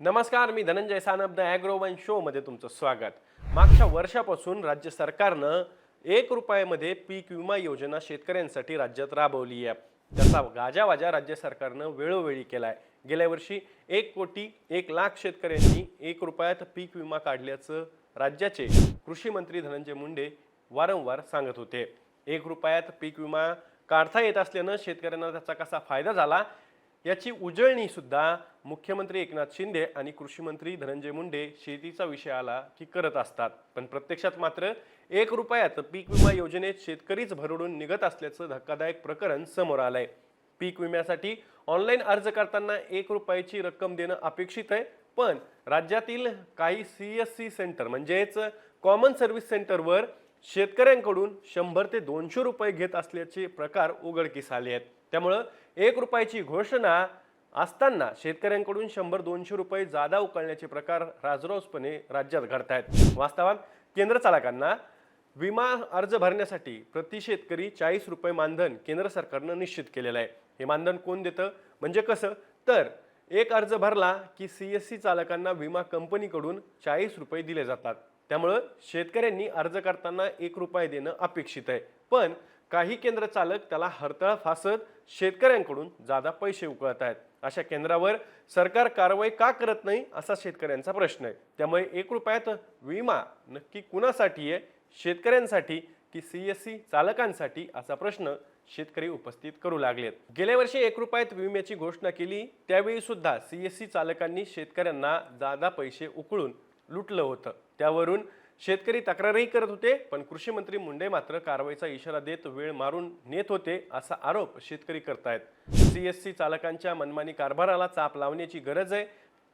नमस्कार मी धनंजय सानप द ॲग्रोवन शोमध्ये तुमचं स्वागत. मागच्या वर्षापासून राज्य सरकारनं एक रुपयामध्ये पीक विमा योजना शेतकऱ्यांसाठी राज्यात राबवली आहे. त्याचा गाजावाजा राज्य सरकारनं वेळोवेळी केला आहे गेल्या वर्षी एक कोटी एक लाख शेतकऱ्यांनी एक रुपयात पीक विमा काढल्याचं राज्याचे कृषी मंत्री धनंजय मुंडे वारंवार सांगत होते. एक रुपयात पीक विमा काढता येत असल्यानं शेतकऱ्यांना त्याचा कसा फायदा झाला याची उजळणीसुद्धा मुख्यमंत्री एकनाथ शिंदे आणि कृषीमंत्री धनंजय मुंडे शेतीचा विषय आला की करत असतात. पण प्रत्यक्षात मात्र एक रुपयात पीक विमा योजनेत शेतकरीच भरडून निघत असल्याचं धक्कादायक प्रकरण समोर आलंय. पीक विम्यासाठी ऑनलाईन अर्ज करताना एक रुपयाची रक्कम देणं अपेक्षित आहे. पण राज्यातील काही सी एस सी सेंटर म्हणजेच कॉमन सर्व्हिस सेंटरवर शेतकऱ्यांकडून शंभर ते दोनशे रुपये घेत असल्याचे प्रकार उघडकीस आले आहेत. त्यामुळं एक रुपयाची घोषणा असताना शेतकऱ्यांकडून शंभर दोनशे रुपये जादा उकळण्याचे प्रकार राजरोसपणे राज्यात घडत आहेत वास्तवात केंद्र चालकांना विमा अर्ज भरण्यासाठी प्रति शेतकरी चाळीस रुपये मानधन केंद्र सरकारनं निश्चित केलेलं आहे. हे मानधन कोण देतं? म्हणजे कसं? तर एक अर्ज भरला की सी एस सी चालकांना विमा कंपनीकडून चाळीस रुपये दिले जातात. त्यामुळं शेतकऱ्यांनी अर्ज करताना एक रुपये देणं अपेक्षित आहे. पण काही केंद्र चालक त्याला हरतळ फासत शेतकऱ्यांकडून जादा पैसे उकळत आहेत. अशा केंद्रावर सरकार कारवाई का करत नाही असा शेतकऱ्यांचा प्रश्न आहे. त्यामुळे एक रुपयात विमा नक्की कुणासाठी आहे? शेतकऱ्यांसाठी की सी एस सी चालकांसाठी असा प्रश्न शेतकरी उपस्थित करू लागलेत. गेल्या वर्षी एक रुपयात विम्याची घोषणा केली त्यावेळी सुद्धा सी एस सी चालकांनी शेतकऱ्यांना जादा पैसे उकळून लुटलं होतं. त्यावरून शेतकरी तक्रारही करत होते पण कृषी मंत्री मुंडे मात्र कारवाईचा इशारा देत वेळ मारून नेत होते असा आरोप शेतकरी करतायत. सी एस सी चालकांच्या मनमानी कारभाराला चाप लावण्याची गरज आहे.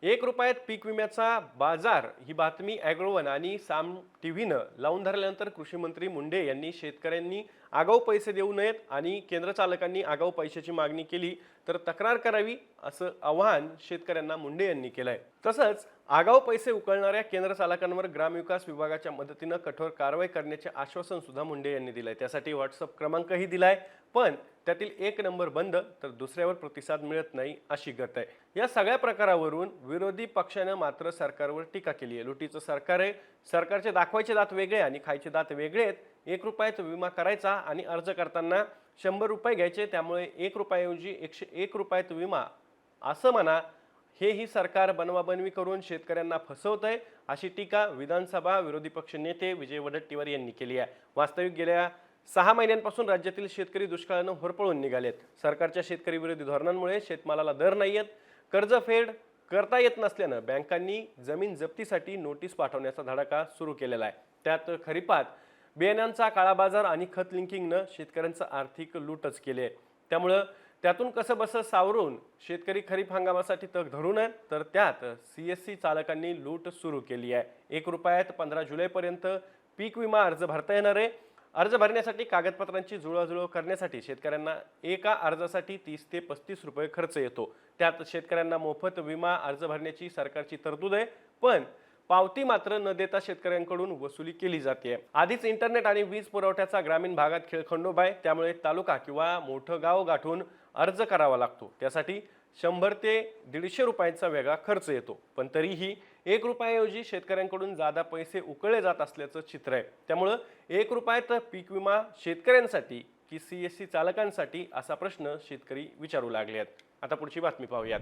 एक रुपयात पीक विम्याचा बाजार ही बातमी ॲग्रोवन आणि साम टी व्हीनं लावून धरल्यानंतर कृषी मंत्री मुंडे यांनी शेतकऱ्यांनी आगाऊ पैसे देऊ नयेत आणि केंद्र चालकांनी आगाऊ पैशाची मागणी केली. तर तक्रार करावी असं आवाहन शेतकऱ्यांना मुंडे यांनी केलं आहे तसंच आगाऊ पैसे उकळणाऱ्या केंद्र चालकांवर ग्रामविकास विभागाच्या मदतीनं कठोर कारवाई करण्याचे आश्वासन सुद्धा मुंडे यांनी दिलं आहे त्यासाठी व्हॉट्सअप क्रमांकही दिलाय पण त्यातील एक नंबर बंद तर दुसऱ्यावर प्रतिसाद मिळत नाही अशी गत आहे. या सगळ्या प्रकारावरून विरोधी पक्षानं मात्र सरकारवर टीका केली आहे. लुटीचं सरकार आहे सरकारचे दाखवायचे दात वेगळे आणि खायचे दात वेगळे आहेत. एक रुपयाचा विमा करायचा आणि अर्ज करताना शंभर रुपये घ्यायचे त्यामुळे एक रुपयाऐवजी एकशे एक रुपयात विमा. असं म्हणा हेही सरकार बनवाबनवी करून शेतकऱ्यांना फसवत आहे अशी टीका विधानसभा विरोधी पक्ष नेते विजय वडट्टीवार यांनी केली आहे. वास्तविक गेल्या सहा महिन्यांपासून राज्यातील शेतकरी दुष्काळानं होरपळून निघालेत. सरकारच्या शेतकरी विरोधी धोरणांमुळे शेतमालाला दर नाही आहेत कर्जफेड करता येत नसल्यानं बँकांनी जमीन जप्तीसाठी नोटीस पाठवण्याचा धडाका सुरू केलेला आहे. त्यात खरीपात बियाण्यांचा काळा बाजार आणि खत लिंकिंगनं शेतकऱ्यांचं आर्थिक लूटच केली आहे त्यामुळं त्यातून कसं बसं सावरून शेतकरी खरीप हंगामासाठी तग धरून आहेत तर त्यात सी एस सी चालकांनी लूट सुरू केली आहे. एक रुपयात पंधरा जुलैपर्यंत पीक विमा अर्ज भरता येणार आहे. अर्ज भरण्यासाठी कागदपत्रांची जुळवाजुळव करण्यासाठी शेतकऱ्यांना एका अर्जासाठी तीस ते पस्तीस रुपये खर्च येतो. त्यात शेतकऱ्यांना मोफत विमा अर्ज भरण्याची सरकारची तरतूद आहे. पण पावती मात्र न देता शेतकऱ्यांकडून वसुली केली जाते. आधीच इंटरनेट आणि वीज पुरवठ्याचा ग्रामीण भागात खेळखंडोबा आहे. त्यामुळे तालुका किंवा मोठं गाव गाठून अर्ज करावा लागतो. त्यासाठी शंभर ते दीडशे रुपयांचा वेगळा खर्च येतो. पण तरीही एक रुपयाऐवजी शेतकऱ्यांकडून जादा पैसे उकळले जात असल्याचं चित्र आहे. त्यामुळं एक रुपयात पीक विमा शेतकऱ्यांसाठी की सी एस सी चालकांसाठी असा प्रश्न शेतकरी विचारू लागले आहेत. आता पुढची बातमी पाहूयात.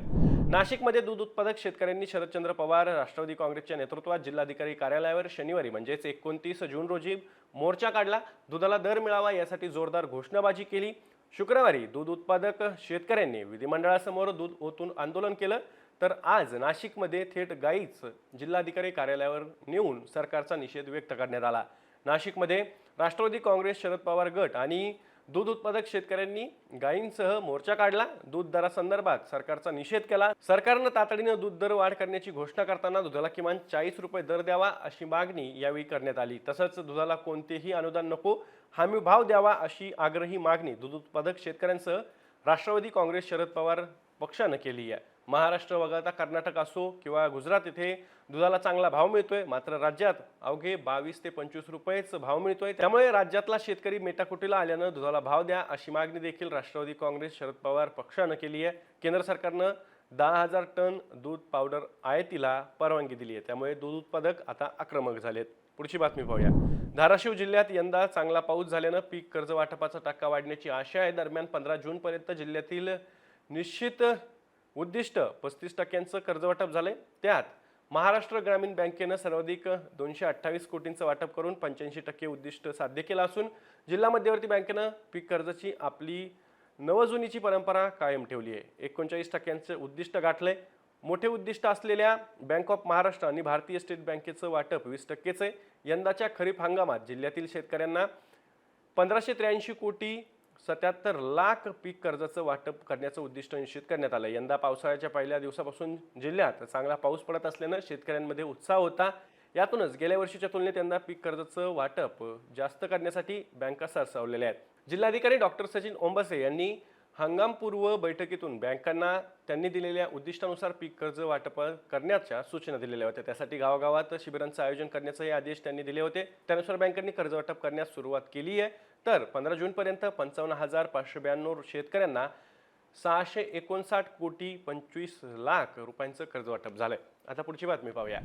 नाशिकमध्ये दूध उत्पादक शेतकऱ्यांनी शरदचंद्र पवार राष्ट्रवादी काँग्रेसच्या नेतृत्वात जिल्हाधिकारी कार्यालयावर शनिवारी म्हणजेच एकोणतीस जून रोजी मोर्चा काढला. दुधाला दर मिळावा यासाठी जोरदार घोषणाबाजी केली. शुक्रवारी दूध उत्पादक शेतकऱ्यांनी विधिमंडळासमोर दूध ओतून आंदोलन केलं. तर आज नाशिकमध्ये थेट गाईच जिल्हाधिकारी कार्यालयावर नेऊन सरकारचा निषेध व्यक्त करण्यात आला. नाशिकमध्ये राष्ट्रवादी काँग्रेस शरद पवार गट आणि दूध उत्पादक शेतकऱ्यांनी गायींसह मोर्चा काढला. दूध दरासंदर्भात सरकारचा निषेध केला. सरकारनं तातडीनं दूध दर वाढ करण्याची घोषणा करताना दुधाला किमान चाळीस रुपये दर द्यावा अशी मागणी यावेळी करण्यात आली. तसंच दुधाला कोणतेही अनुदान नको हमी भाव द्यावा अशी आग्रही मागणी दूध उत्पादक शेतकऱ्यांसह राष्ट्रवादी काँग्रेस शरद पवार पक्षानं केली आहे. महाराष्ट्र वगळता कर्नाटक असो किंवा गुजरात येथे दुधाला चांगला भाव मिळतोय. मात्र राज्यात अवघे बावीस ते पंचवीस रुपयेच भाव मिळतोय. त्यामुळे राज्यातला शेतकरी मेटाकुटीला आल्यानं दुधाला भाव द्या अशी मागणी देखील राष्ट्रवादी काँग्रेस शरद पवार पक्षानं केली आहे. केंद्र सरकारनं दहा हजार टन दूध पावडर आयातीला परवानगी दिली आहे. त्यामुळे दूध उत्पादक आता आक्रमक झालेत. पुढची बातमी पाहूया. धाराशिव जिल्ह्यात यंदा चांगला पाऊस झाल्यानं पीक कर्ज वाटपाचा टक्का वाढण्याची आशा आहे. दरम्यान पंधरा जूनपर्यंत जिल्ह्यातील निश्चित उद्दिष्ट पस्तीस टक्क्यांचं कर्ज वाटप झालंय. त्यात महाराष्ट्र ग्रामीण बँकेनं सर्वाधिक दोनशे अठ्ठावीस कोटींचं वाटप करून पंच्याऐंशी टक्के उद्दिष्ट साध्य केलं असून जिल्हा मध्यवर्ती बँकेनं पीक कर्जाची आपली नवजुनीची परंपरा कायम ठेवली आहे. एकोणचाळीस टक्क्यांचं उद्दिष्ट गाठलंय. मोठे उद्दिष्ट असलेल्या बँक ऑफ महाराष्ट्र आणि भारतीय स्टेट बँकेचं वाटप वीस टक्केच आहे. यंदाच्या खरीप हंगामात जिल्ह्यातील शेतकऱ्यांना पंधराशे त्र्याऐंशी कोटी सत्याहत्तर लाख पीक कर्जाचं वाटप करण्याचं उद्दिष्ट निश्चित करण्यात आलं. यंदा पावसाळ्याच्या पहिल्या दिवसापासून जिल्ह्यात चांगला पाऊस पडत असल्यानं शेतकऱ्यांमध्ये उत्साह होता. यातूनच गेल्या वर्षीच्या तुलनेत यंदा पीक कर्जाचं वाटप जास्त करण्यासाठी बँका सरसावलेल्या आहेत. जिल्हाधिकारी डॉक्टर सचिन ओंबसे यांनी हंगामपूर्व बैठकीतून बँकांना त्यांनी दिलेल्या उद्दिष्टानुसार पीक कर्ज वाटप करण्याच्या सूचना दिलेल्या होत्या. त्यासाठी गावागावात शिबिरांचं आयोजन करण्याचे आदेश त्यांनी दिले होते. त्यानुसार बँकांनी कर्ज वाटप करण्यास सुरुवात केली आहे. तर पंधरा जूनपर्यंत पंचावन्न हजार पाचशे ब्याण्णव शेतकऱ्यांना सहाशे एकोणसाठ कोटी पंचवीस लाख रुपयांचं कर्ज वाटप झालंय. आता पुढची बातमी पाहूया.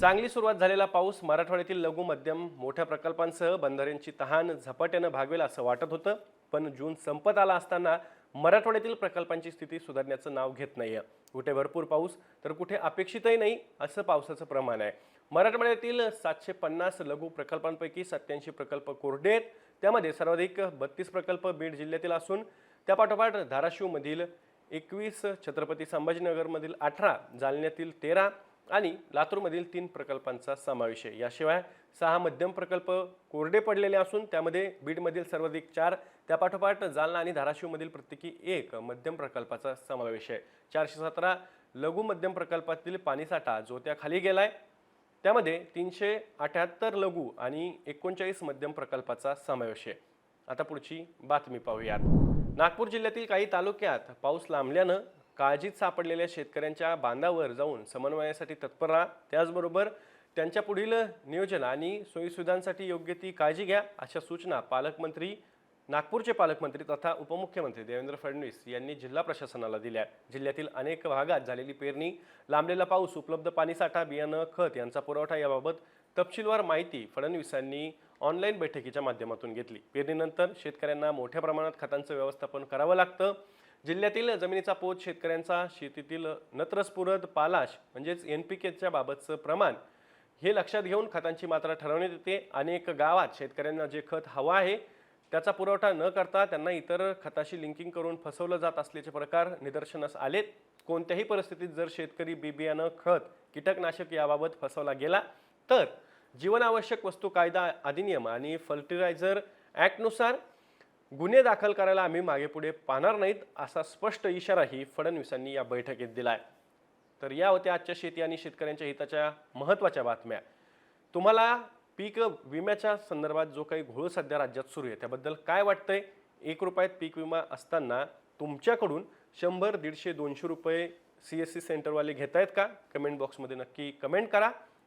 चांगली सुरुवात झालेला पाऊस मराठवाड्यातील लघु मध्यम मोठ्या प्रकल्पांसह बंधाऱ्यांची तहान झपाट्यानं भागवेल असं वाटत होतं पण जून संपत आला असताना मराठवाड्यातील प्रकल्पांची स्थिती सुधारण्याचं नाव घेत नाहीये. कुठे भरपूर पाऊस तर कुठे अपेक्षितही नाही असं पावसाचं प्रमाण आहे. मराठवाड्यातील सातशे पन्नास लघु प्रकल्पांपैकी सत्याऐंशी प्रकल्प कोरडे आहेत. त्यामध्ये सर्वाधिक बत्तीस प्रकल्प बीड जिल्ह्यातील असून त्यापाठोपाठ धाराशिवमधील एकवीस छत्रपती संभाजीनगरमधील अठरा जालन्यातील तेरा आणि लातूरमधील तीन प्रकल्पांचा समावेश आहे. याशिवाय सहा मध्यम प्रकल्प कोरडे पडलेले असून त्यामध्ये बीडमधील सर्वाधिक चार त्यापाठोपाठ जालना आणि धाराशिवमधील प्रत्येकी एक मध्यम प्रकल्पाचा समावेश आहे. चारशे सतरा लघु मध्यम प्रकल्पातील पाणीसाठा जो त्या खाली गेलाय त्यामध्ये तीनशे अठ्याहत्तर लघु आणि एकोणचाळीस मध्यम प्रकल्पाचा समावेश आहे. आता पुढची बातमी पाहूयात. नागपूर जिल्ह्यातील काही तालुक्यात पाऊस लांबल्यानं काळजीत सापडलेल्या शेतकऱ्यांच्या बांधावर जाऊन समन्वयासाठी तत्पर राहा. त्याचबरोबर त्यांच्या पुढील नियोजन आणि सोयीसुविधांसाठी योग्य ती काळजी घ्या अशा सूचना पालकमंत्री नागपूरचे पालकमंत्री तथा उपमुख्यमंत्री देवेंद्र फडणवीस यांनी जिल्हा प्रशासनाला दिल्या. जिल्ह्यातील अनेक भागात झालेली पेरणी लांबलेला पाऊस उपलब्ध पाणीसाठा बियाणं खत यांचा पुरवठा याबाबत तपशीलवार माहिती फडणवीसांनी ऑनलाईन बैठकीच्या माध्यमातून घेतली. पेरणीनंतर शेतकऱ्यांना मोठ्या प्रमाणात खतांचं व्यवस्थापन करावं लागतं. जिल्ह्यातील जमिनीचा पोत शेतकऱ्यांचा शेतीतील नत्रस्फुरद पालाश म्हणजेच एन पी केच्या बाबतचं प्रमाण हे लक्षात घेऊन खतांची मात्रा ठरवण्यात येते. अनेक गावात शेतकऱ्यांना जे खत हवं आहे त्याचा पुरवठा न करता त्यांना इतर खताशी लिंकिंग करून फसवलं जात असल्याचे प्रकार निदर्शनास आलेत. कोणत्याही परिस्थितीत जर शेतकरी बी बियाणं खत कीटकनाशक याबाबत फसवला गेला तर जीवनावश्यक वस्तू कायदा अधिनियम आणि फर्टिलायझर ॲक्टनुसार गुन्हे दाखल करायला आम्ही मागे पुढे पाहणार नाहीत असा स्पष्ट इशाराही फडणवीसांनी या बैठकीत दिला आहे तर या होत्या आजच्या शेती आणि शेतकऱ्यांच्या हिताच्या महत्त्वाच्या बातम्या. तुम्हाला पीक विम्याच्या संदर्भात जो काही घोळ सध्या राज्यात सुरू आहे त्याबद्दल काय वाटतंय? एक रुपयात पीक विमा असताना तुमच्याकडून शंभर दीडशे दोनशे रुपये सी एस सी सेंटरवाले घेत आहेत का? कमेंट बॉक्समध्ये नक्की कमेंट करा.